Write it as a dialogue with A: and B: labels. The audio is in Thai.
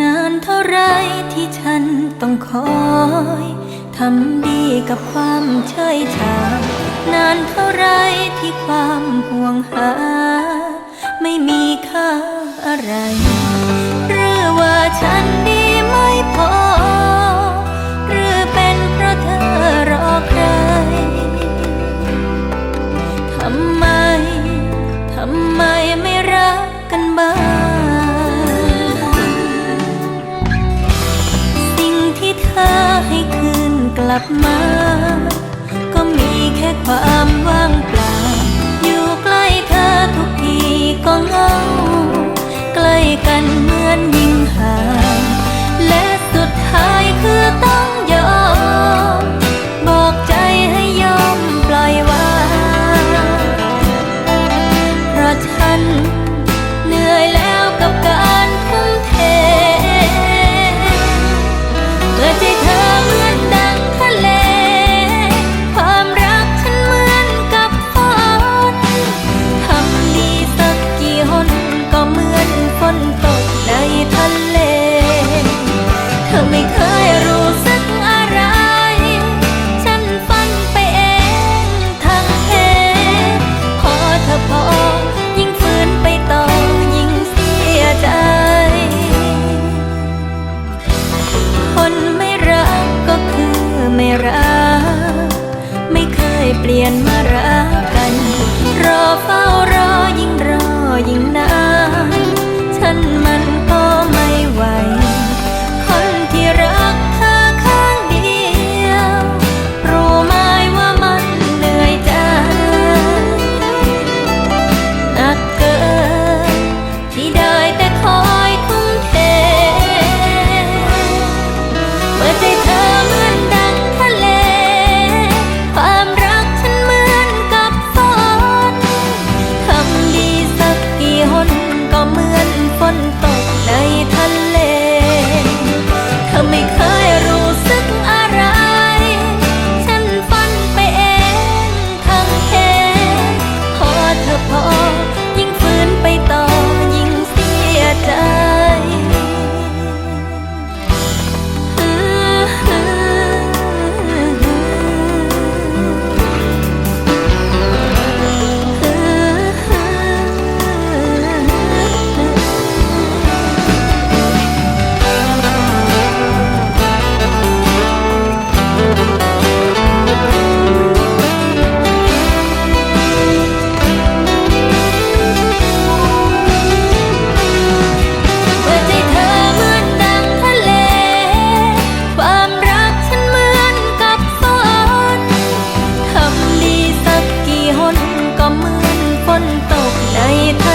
A: นานเท่าไรที่ฉันต้องคอยทำดีกับความเฉยชานานเท่าไรที่ความห่วงหา ไม่มีค่าอะไร ลับมา ก็มีแค่ความว่าง ลี่ยนมารัก aí tá